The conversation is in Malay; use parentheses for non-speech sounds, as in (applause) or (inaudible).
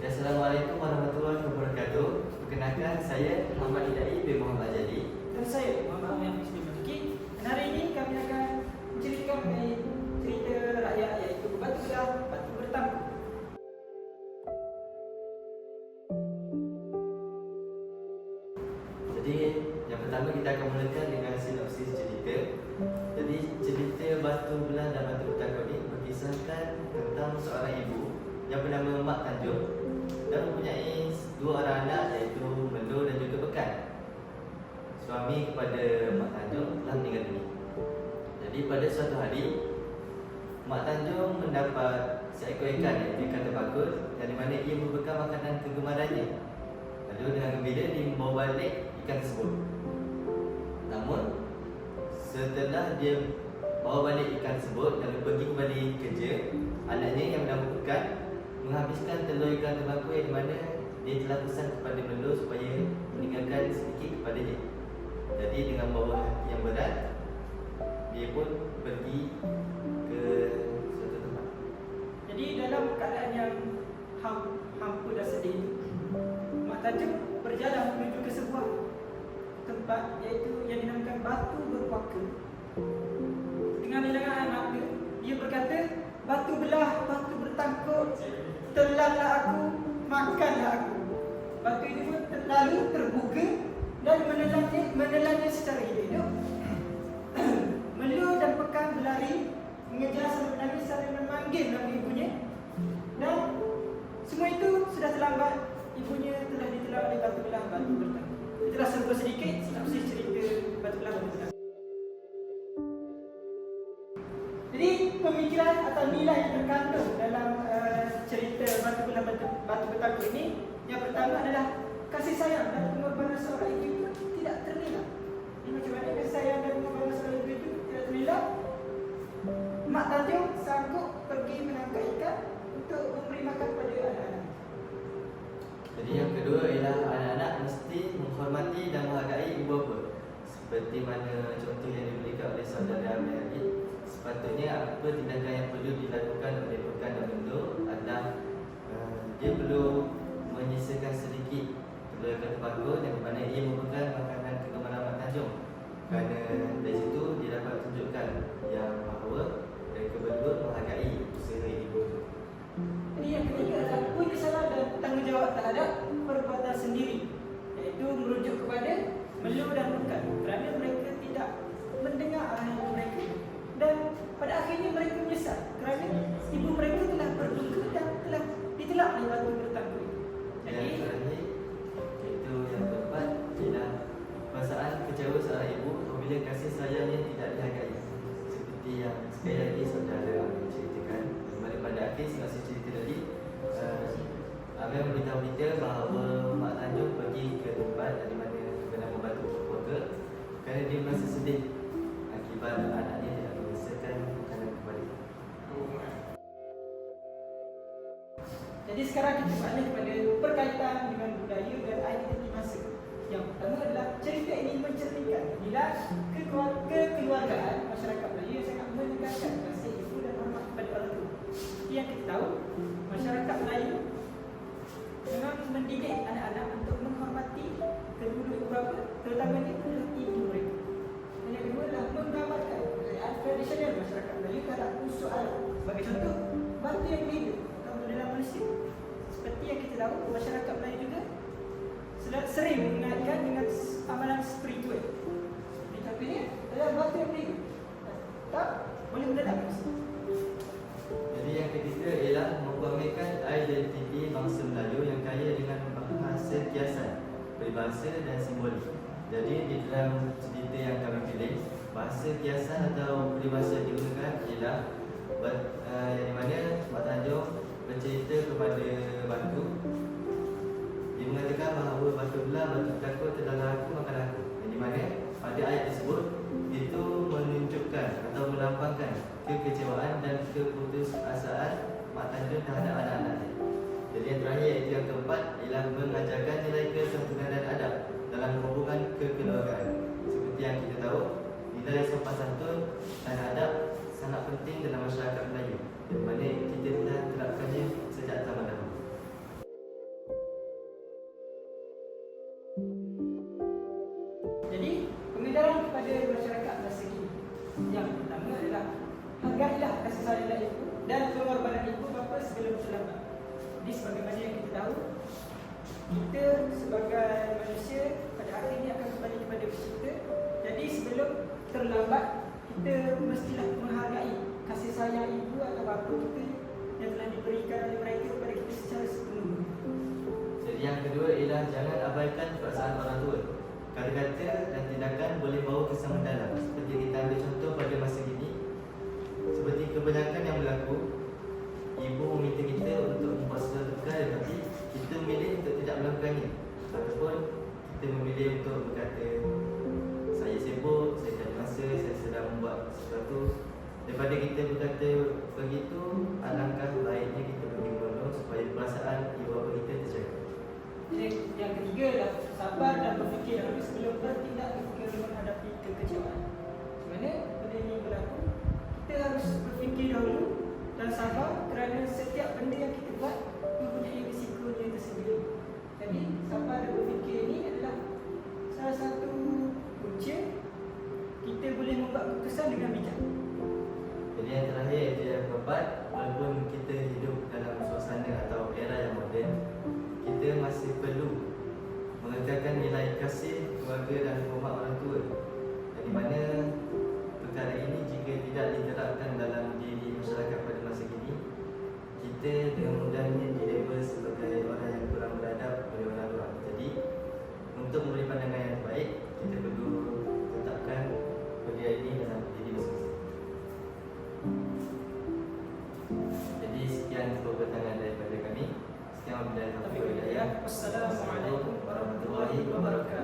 Assalamualaikum warahmatullahi wabarakatuh. Perkenalkan saya Muhammad Hidayat bin Muhammad Jadi. Dan saya Muhammad Amin Muslim Matuki Dan hari ini kami akan menceritakan mengenai cerita rakyat iaitu Batu Belah, Batu Bertangku Jadi yang pertama kita akan mulakan dengan sinopsis cerita. Jadi cerita batu belah dan batu bertakau ini berkisahkan tentang seorang ibu yang bernama Mak Tanjung Kepada Mak Tanjung telah meninggal dunia. Jadi pada suatu hari Mak Tanjung mendapat seekor ikan iaitu ikan terbakul yang di mana ia merupakan makanan kegemarannya. Lalu dengan gembira dia membawa balik ikan tersebut. Namun setelah dia bawa balik ikan tersebut dan pergi kembali kerja, anaknya yang bernama Pekan menghabiskan telur ikan terbakul yang mana dia telah pesan kepada Melo supaya meninggalkan sedikit kepadanya. Jadi dengan bawa hati yang berat, dia pun pergi ke suatu tempat. Jadi dalam keadaan yang ham, hampa dan sedih Mak Tanjung berjalan menuju ke sebuah tempat iaitu yang dinamakan Batu Berpuaka Dengan bilangan anak dia, dia berkata Batu belah, batu bertangkuk Telanlah aku, makanlah aku dan menelannya, menelannya secara hidup. (coughs) Melu dan Pekan berlari mengejar sambil menangis sambil memanggil nama ibunya. Dan semua itu sudah terlambat. Ibunya telah ditelan oleh batu belah batu bertang itulah serba sedikit sinopsis cerita batu belah batu bertang jadi pemikiran atau nilai yang terkandung dalam uh, cerita batu belah batu, batu ini yang pertama adalah kasih sayang dan pengorbanan seorang ibu itu tidak ternilai ini macam mana sayang dan pengorbanan seorang ibu itu tidak ternilai Mak Tanjung sanggup pergi menangkap ikan untuk memberi makan kepada anak-anak. Jadi yang kedua ialah anak-anak mesti menghormati dan menghargai ibu bapa. Seperti mana contoh yang diberikan oleh saudara Amir tadi, sepatutnya apa tindakan yang perlu dilakukan oleh pekan dan bentuk adalah uh, dia perlu menyisakan sedikit telur ikan terbakul yang di mana ia merupakan makanan kegemaran Mak Tanjung. Kerana dari situ dia dapat tunjukkan yang bahawa mereka berdua menghargai usaha ibu. Jadi yang ketiga adalah punya salah dan tanggungjawab terhadap perbuatan sendiri iaitu merujuk kepada melu dan bukan kerana mereka tidak mendengar arahan ibu mereka dan pada akhirnya mereka menyesal kerana ibu mereka telah berduka dan telah ditelak oleh batu bertangguh. Yang Jadi Apabila kasih sayangnya tidak dihargai. Seperti yang sekali lagi saudara ceritakan Kembali pada akhir sinopsis cerita tadi uh, Amir memberitahu kita bahawa Mak Tanjung pergi ke tempat Di mana bernama Batu Keluarga Kerana dia merasa sedih Akibat anaknya tidak mengesahkan kepada dia Jadi sekarang kita balik kepada perkaitan dengan budaya dan identiti kekewar- kekeluargaan masyarakat Melayu yang sangat menekankan kasih ibu dan hormat kepada orang tua. Yang kita tahu, masyarakat Melayu memang mendidik anak-anak untuk menghormati kedua-dua ibu bapa, terutamanya adalah ibu mereka. Dan yang kedua adalah menggambarkan kekayaan tradisional masyarakat Melayu terhadap unsur alam. Sebagai contoh, batu yang hidup atau dalam manusia. Seperti yang kita tahu, masyarakat Melayu juga sering mengaitkan dengan amalan spiritual. Contohnya adalah batu yang hidup. Tak boleh mendadak. Jadi yang ketiga ialah mempermainkan identiti bangsa Melayu yang kaya dengan bahasa kiasan, peribahasa dan simbolik. Jadi di dalam cerita yang kami pilih, bahasa kiasan atau peribahasa yang digunakan ialah ber- uh, yang mana Mak Tanjung bercerita kepada batu dia mengatakan bahawa batu belah, batu takut adalah aku makan aku Yang mana pada ayat tersebut Itu menunjukkan atau melambangkan kekecewaan dan keputusasaan Mak Tanjung terhadap anak-anaknya Jadi yang terakhir iaitu yang keempat Ialah mengajarkan nilai kesantunan dan adab Dalam hubungan kekeluargaan. Seperti yang kita tahu Nilai sopan santun dan adab sesuai itu ibu dan pengorbanan ibu bapa sebelum selamat. Jadi sebagaimana yang kita tahu, kita sebagai manusia pada hari ini akan kembali kepada pencipta. Jadi sebelum terlambat, kita mestilah menghargai kasih sayang ibu atau bapa kita yang telah diberikan oleh mereka kepada kita secara sepenuhnya. Jadi yang kedua ialah jangan abaikan perasaan orang tua. Kata-kata dan tindakan boleh bawa kesan mendalam. Kebanyakan yang berlaku, ibu meminta kita untuk membuat perkara tapi kita memilih untuk tidak melakukannya. Ataupun kita memilih untuk berkata, saya sibuk, saya tak masa, saya sedang membuat sesuatu. Daripada kita berkata begitu, alangkah baiknya kita pergi menolong supaya perasaan ibu bapa kita terjaga. Yang ketiga adalah sabar dan berfikir dahulu sebelum bertindak ketika menghadapi kekecewaan. Mana benda ini berlaku, kita harus berfikir dahulu dan sabar kerana setiap benda yang kita buat mempunyai risikonya tersendiri. Jadi sabar dan berfikir ini adalah salah satu punca kita boleh membuat keputusan dengan bijak. Jadi yang terakhir itu yang keempat Walaupun kita hidup dalam suasana atau era yang moden Kita masih perlu mengekalkan nilai kasih keluarga dan hormat orang tua di mana perkara ini jika tidak diterapkan dalam diri masyarakat pada masa kini. Kita dengan mudahnya dilabel sebagai orang yang kurang beradab oleh orang luar. Jadi untuk memberi pandangan yang baik kita perlu tetapkan bagi ini dalam diri masing-masing. Jadi sekian sebuah tangan daripada kami. Sekian wabillahi taufiq wal hidayah. Assalamualaikum warahmatullahi wabarakatuh.